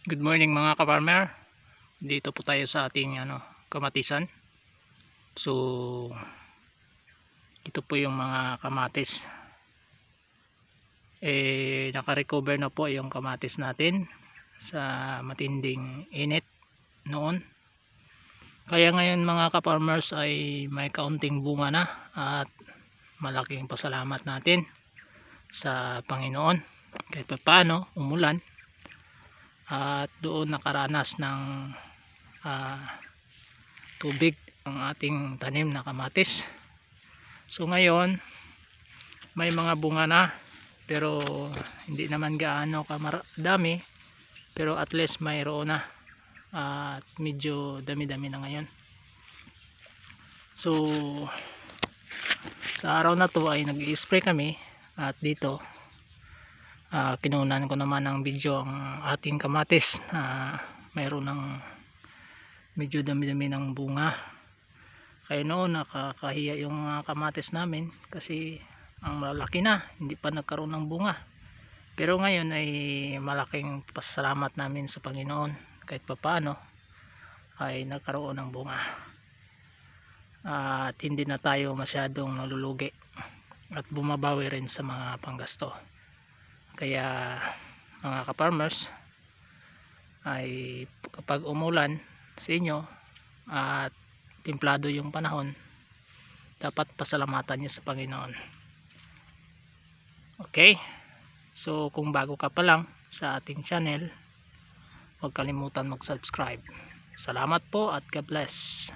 Good morning mga ka-farmer. Dito po tayo sa ating ano, kamatisan. So ito po yung mga kamatis. Eh naka-recover na po yung kamatis natin sa matinding init noon. Kaya ngayon mga ka-farmers ay may kaunting bunga na at malaking pasalamat natin sa Panginoon kahit pa paano umulan at doon nakaranas ng ah, tubig ang ating tanim na kamatis. So ngayon may mga bunga na pero hindi naman gaano kamarami pero at least mayroon na at medyo dami-dami na ngayon. So sa araw na to ay nag-spray kami at dito uh, kinunan ko naman ng video ang ating kamatis na mayroon ng medyo dami-dami ng bunga. Kaya noon nakakahiya yung mga kamatis namin kasi ang malaki na hindi pa nagkaroon ng bunga. Pero ngayon ay malaking pasalamat namin sa Panginoon. Kahit papaano ay nagkaroon ng bunga. At hindi na tayo masyadong nalulugi at bumabawi rin sa mga panggasto kaya mga ka-farmers ay kapag umulan sa inyo at templado yung panahon dapat pasalamatan nyo sa Panginoon. Okay? So kung bago ka pa lang sa ating channel huwag kalimutan mag subscribe salamat po at God bless